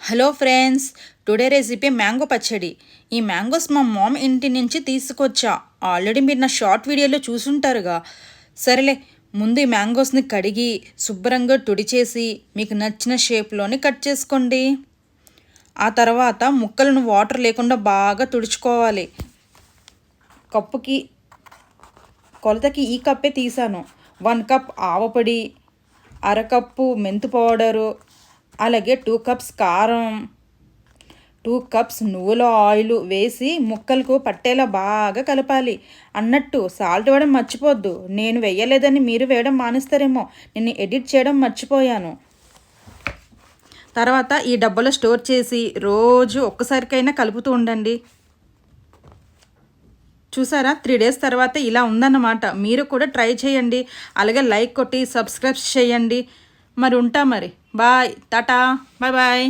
Hello friends today recipe mango పచ్చడి. ఈ mangoes మా మామ్ ఇంటి నుంచి తీసుకొచ్చా. ఆల్రెడీ మీరు నా షార్ట్ వీడియోలో చూసుంటారుగా. సరేలే ముందు ఈ మ్యాంగోస్ని కడిగి శుభ్రంగా తుడిచేసి మీకు నచ్చిన షేప్లోని కట్ చేసుకోండి. ఆ తర్వాత ముక్కలను వాటర్ లేకుండా బాగా తుడుచుకోవాలి. కప్పుకి కొలతకి ఈ కప్పే తీసాను. వన్ కప్ ఆవపొడి అరకప్పు మెంతు పౌడరు అలాగే టూ కప్స్ కారం టూ కప్స్ నువ్వుల ఆయిల్ వేసి ముక్కలకు పట్టేలా బాగా కలపాలి. అన్నట్టు సాల్ట్ వేయడం మర్చిపోద్దు. నేను వేయలేదని మీరు వేయడం మానేస్తారేమో. నేను ఎడిట్ చేయడం మర్చిపోయాను. తర్వాత ఈ డబ్బాలో స్టోర్ చేసి రోజు ఒక్కసారికైనా కలుపుతూ ఉండండి. చూసారా? త్రీ డేస్ తర్వాత ఇలా ఉందన్నమాట. మీరు కూడా ట్రై చేయండి. అలాగే లైక్ కొట్టి సబ్స్క్రైబ్ చేయండి. మరి ఉంటా మరి. బాయ్. టాటా. Bye bye.